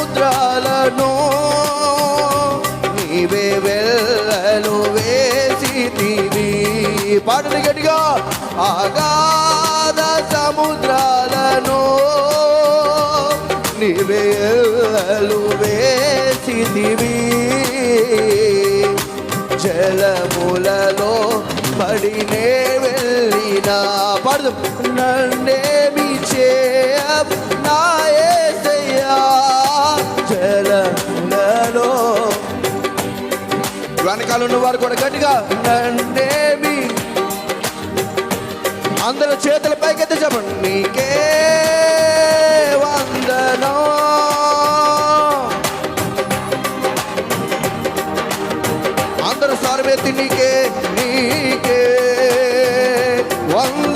సముద్రాలను నీవే వెళ్ళలు వేసితివి పాటలు గట్టిగా. ఆగాధ సముద్రాలను నీవే వెళ్ళలు వేసితివి జలములలో పడినే వెళ్ళినా. పడదు. నన్నేమి చే వెనకాల ఉన్న వారు కూడా గట్టిగా నండేమి అందరూ చేతుల పైకెత్తి చెప్పండి నీకే వందనం. అందరూ వేతి నీకే నీకే వంద